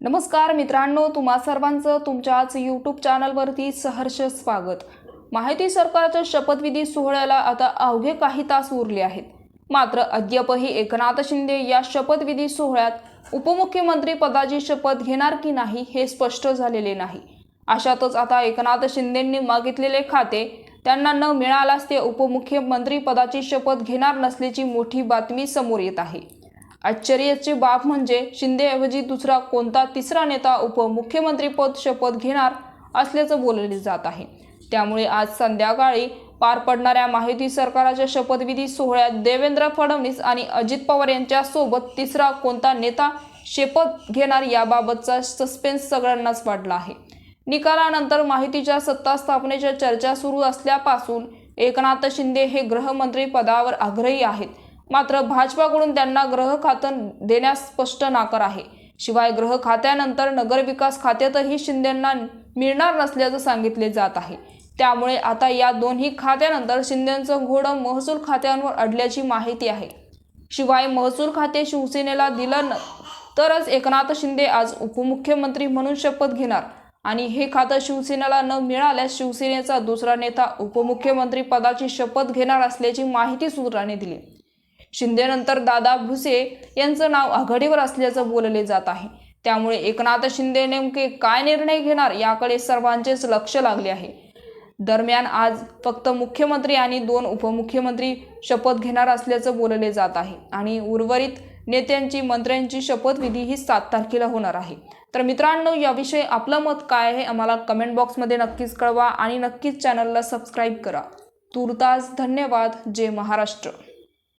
नमस्कार मित्रांनो तुम्हा सर्वांचं तुमच्याच यूट्यूब चॅनलवरती सहर्ष स्वागत. माहिती सरकारच्या शपथविधी सोहळ्याला आता अवघे काही तास उरले आहेत. मात्र अद्यापही एकनाथ शिंदे या शपथविधी सोहळ्यात उपमुख्यमंत्री पदाची शपथ घेणार की नाही हे स्पष्ट झालेले नाही. अशातच आता एकनाथ शिंदेंनी मागितलेले खाते त्यांना न मिळाल्यास ते उपमुख्यमंत्री पदाची शपथ घेणार नसल्याची मोठी बातमी समोर येत आहे. आश्चर्याची बाब म्हणजे शिंदेऐवजी दुसरा कोणता तिसरा नेता उपमुख्यमंत्रीपद शपथ घेणार असल्याचं बोलले जात आहे. त्यामुळे आज संध्याकाळी पार पडणाऱ्या माहिती सरकारच्या शपथविधी सोहळ्यात देवेंद्र फडणवीस आणि अजित पवार यांच्यासोबत तिसरा कोणता नेता शपथ घेणार याबाबतचा सस्पेन्स सगळ्यांनाच वाढला आहे. निकालानंतर माहितीच्या सत्ता स्थापनेच्या चर्चा सुरू असल्यापासून एकनाथ शिंदे हे गृहमंत्री पदावर आग्रही आहेत. मात्र भाजपाकडून त्यांना ग्रह खातं देण्यास स्पष्ट नाकार आहे. शिवाय ग्रह खात्यानंतर नगरविकास खात्यातही शिंदेंना मिळणार नसल्याचं सांगितले जात आहे. त्यामुळे आता या दोन्ही खात्यानंतर शिंदेंचं घोडं महसूल खात्यांवर अडल्याची माहिती आहे. शिवाय महसूल खाते शिवसेनेला दिलं न तरच एकनाथ शिंदे आज उपमुख्यमंत्री म्हणून शपथ घेणार. आणि हे खातं शिवसेनेला न मिळाल्यास शिवसेनेचा दुसरा नेता उपमुख्यमंत्री पदाची शपथ घेणार असल्याची माहिती सूत्रांनी दिली. शिंदेनंतर दादा भुसे यांचं नाव आघाडीवर असल्याचं बोलले जात आहे. त्यामुळे एकनाथ शिंदे नेमके काय निर्णय घेणार याकडे सर्वांचेच लक्ष लागले आहे. दरम्यान आज फक्त मुख्यमंत्री आणि दोन उपमुख्यमंत्री शपथ घेणार असल्याचं बोलले जात आहे आणि उर्वरित नेत्यांची मंत्र्यांची शपथविधी ही सात तारखेला होणार आहे. तर मित्रांनो याविषयी आपलं मत काय आहे आम्हाला कमेंट बॉक्समध्ये नक्कीच कळवा आणि नक्कीच चॅनलला सबस्क्राईब करा. तुर्तास धन्यवाद. जय महाराष्ट्र.